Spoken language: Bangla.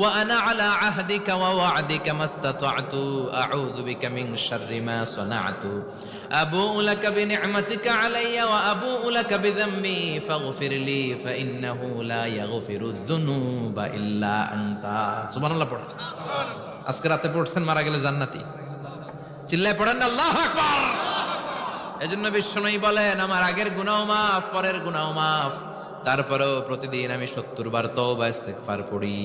আনা আলা আহদিকা ওয়া ওয়া'দিকা মাস্তাতা'তু, আউযু বিকা মিন শাররি মা সানা'তু। আবুউ লাকা বিনি'মাতিকা আলাইয়া ওয়া আবুউ লাকা বিযামবি, ফাগফির লি, ফাইন্নাহু লা ইয়াগফিরু যুনুবা ইল্লা আনতা। সুবহানাল্লাহ পড়। আজকে রাতে পড়ছেন মারা গেলে জান্নাতি। চিল্লায় পড়েন না, আল্লাহু আকবার। এজন্য বিশ্বনয়ী বলেন, আমার আগের গুনাও মাফ, পরের গুনাও মাফ। তারপরেও প্রতিদিন আমি সত্তর বার তওবা, ইস্তেগফার পড়ি।